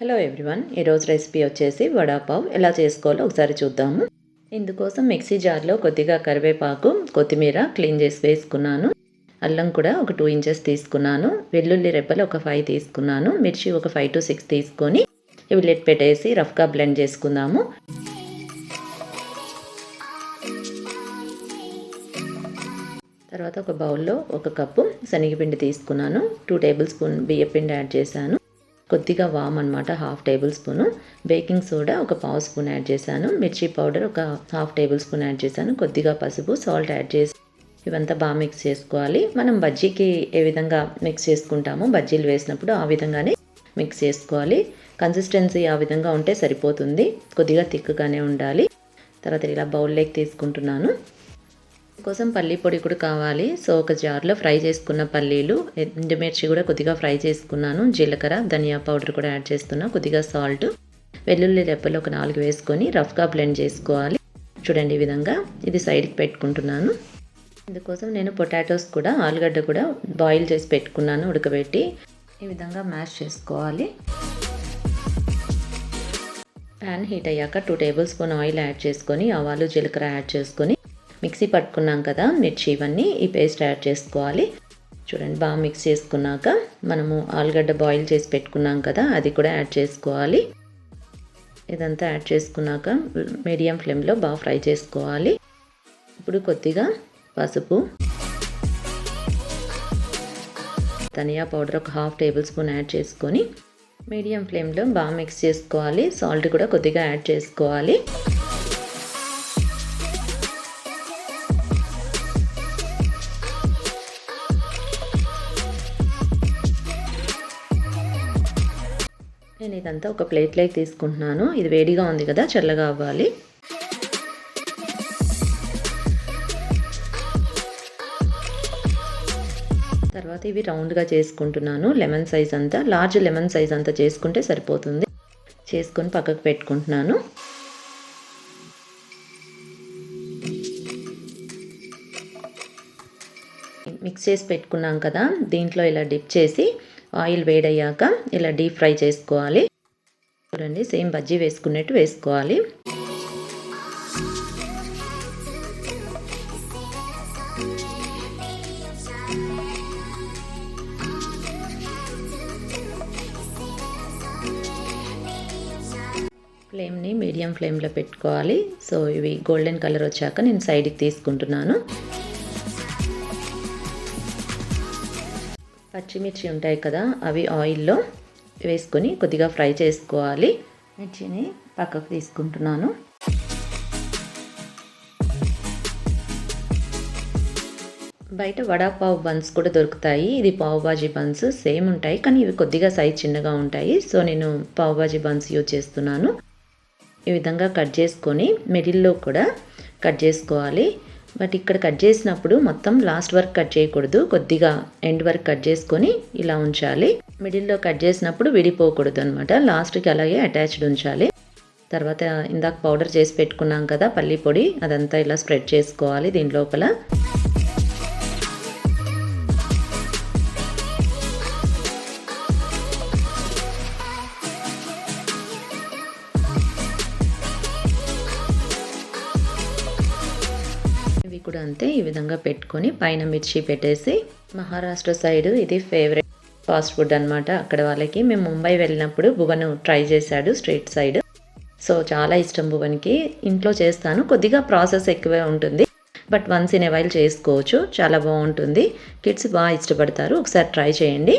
Hello everyone ఈరోజు recipe వచ్చేసి వడాపావ్. ఎలా చేసుకోవాలో ఒకసారి చూద్దాము. ఇందుకోసం మిక్సీ జార్లో కొద్దిగా కరివేపాకు కొత్తిమీర క్లీన్ చేసి వేసుకున్నాను. అల్లం కూడా ఒక టూ ఇంచెస్ తీసుకున్నాను. వెల్లుల్లి రెబ్బలు ఒక ఫైవ్ తీసుకున్నాను. మిర్చి ఒక ఫైవ్ టు సిక్స్ తీసుకొని ఇవి లెట్ పెట్టేసి రఫ్గా బ్లెండ్ చేసుకుందాము. తర్వాత ఒక బౌల్లో ఒక కప్పు శనగపిండి తీసుకున్నాను. టూ టేబుల్ స్పూన్ బియ్యపిండి యాడ్ చేశాను. కొద్దిగా వామ్ అనమాట half tablespoon. Baking soda ఒక పావు స్పూన్ యాడ్ చేశాను. మిర్చి పౌడర్ ఒక హాఫ్ టేబుల్ స్పూన్ యాడ్ చేశాను. కొద్దిగా పసుపు సాల్ట్ యాడ్ చేసి ఇవంతా బాగా మిక్స్ చేసుకోవాలి. మనం బజ్జీకి ఏ విధంగా మిక్స్ చేసుకుంటామో బజ్జీలు వేసినప్పుడు ఆ విధంగానే మిక్స్ చేసుకోవాలి. కన్సిస్టెన్సీ ఆ విధంగా ఉంటే సరిపోతుంది. కొద్దిగా థిక్గానే ఉండాలి. తర్వాత ఇలా బౌల్లోకి తీసుకుంటున్నాను. కోసం పల్లీ పొడి కూడా కావాలి. సో ఒక జార్లో ఫ్రై చేసుకున్న పల్లీలు ఎండుమిర్చి కూడా కొద్దిగా ఫ్రై చేసుకున్నాను. జీలకర్ర ధనియా పౌడర్ కూడా యాడ్ చేస్తున్నా. కొద్దిగా సాల్ట్ వెల్లుల్లి రెప్పలు ఒక నాలుగు వేసుకొని రఫ్గా బ్లెండ్ చేసుకోవాలి. చూడండి ఈ విధంగా ఇది సైడ్కి పెట్టుకుంటున్నాను. ఇందుకోసం నేను పొటాటోస్ కూడా ఆలుగడ్డ కూడా బాయిల్ చేసి పెట్టుకున్నాను ఉడకబెట్టి. ఈ విధంగా మ్యాష్ చేసుకోవాలి. ప్యాన్ హీట్ అయ్యాక two tablespoon oil add చేసుకొని ఆవాలు జీలకర్ర యాడ్ చేసుకొని మిక్సీ పట్టుకున్నాం కదా మిర్చి ఇవన్నీ ఈ పేస్ట్ యాడ్ చేసుకోవాలి. చూడండి బాగా మిక్స్ చేసుకున్నాక మనము ఆలుగడ్డ బాయిల్ చేసి పెట్టుకున్నాం కదా అది కూడా యాడ్ చేసుకోవాలి. ఇదంతా యాడ్ చేసుకున్నాక మీడియం ఫ్లేమ్లో బాగా ఫ్రై చేసుకోవాలి. ఇప్పుడు కొద్దిగా పసుపు ధనియా పౌడర్ ఒక హాఫ్ టేబుల్ స్పూన్ యాడ్ చేసుకొని మీడియం ఫ్లేమ్లో బాగా మిక్స్ చేసుకోవాలి. సాల్ట్ కూడా కొద్దిగా యాడ్ చేసుకోవాలి. నేను ఇదంతా ఒక ప్లేట్లోకి తీసుకుంటున్నాను. ఇది వేడిగా ఉంది కదా చల్లగా అవ్వాలి. తర్వాత ఇవి రౌండ్గా చేసుకుంటున్నాను. లెమన్ సైజ్ అంతా లార్జ్ లెమన్ సైజ్ అంతా చేసుకుంటే సరిపోతుంది. చేసుకొని పక్కకు పెట్టుకుంటున్నాను. మిక్స్ చేసి పెట్టుకున్నాం కదా దీంట్లో ఇలా డిప్ చేసి ఆయిల్ వేడయ్యాక ఇలా డీప్ ఫ్రై చేసుకోవాలి. చూడండి సేమ్ బజ్జీ వేసుకున్నట్టు వేసుకోవాలి. ఫ్లేమ్ని మీడియం ఫ్లేమ్లో పెట్టుకోవాలి. సో ఇవి గోల్డెన్ కలర్ వచ్చాక నేను సైడ్కి తీసుకుంటున్నాను. పచ్చిమిర్చి ఉంటాయి కదా అవి ఆయిల్లో వేసుకొని కొద్దిగా ఫ్రై చేసుకోవాలి. మిర్చిని పక్కకు తీసుకుంటున్నాను. బయట వడాపావ్ బన్స్ కూడా దొరుకుతాయి. ఇది పావుబాజీ బన్స్ సేమ్ ఉంటాయి కానీ ఇవి కొద్దిగా సైజ్ చిన్నగా ఉంటాయి. సో నేను పావుబాజీ బన్స్ యూజ్ చేస్తున్నాను. ఈ విధంగా కట్ చేసుకొని మిడిల్లో కూడా కట్ చేసుకోవాలి. బట్ ఇక్కడ కట్ చేసినప్పుడు మొత్తం లాస్ట్ వర్క్ కట్ చేయకూడదు. కొద్దిగా ఎండ్ వర్క్ కట్ చేసుకొని ఇలా ఉంచాలి. మిడిల్లో కట్ చేసినప్పుడు విడిపోకూడదు అనమాట లాస్ట్కి అలాగే అటాచ్డ్ ఉంచాలి. తర్వాత ఇందాక పౌడర్ చేసి పెట్టుకున్నాం కదా పల్లి పొడి అదంతా ఇలా స్ప్రెడ్ చేసుకోవాలి దీని లోపల. కూడా అంతే ఈ విధంగా పెట్టుకొని పైన మిర్చి పెట్టేసి మహారాష్ట్ర సైడ్ ఇది ఫేవరెట్ ఫాస్ట్ ఫుడ్ అనమాట అక్కడ వాళ్ళకి మేము ముంబై వెళ్ళినప్పుడు భువన్ ట్రై చేశాడు స్ట్రీట్ సైడ్ సో చాలా ఇష్టం భువన్కి. ఇంట్లో చేస్తాను. కొద్దిగా ప్రాసెస్ ఎక్కువే ఉంటుంది. బట్ వన్స్ ఇన్ వైల్ చేసుకోవచ్చు. చాలా బాగుంటుంది. కిడ్స్ బాగా ఇష్టపడతారు. ఒకసారి ట్రై చేయండి.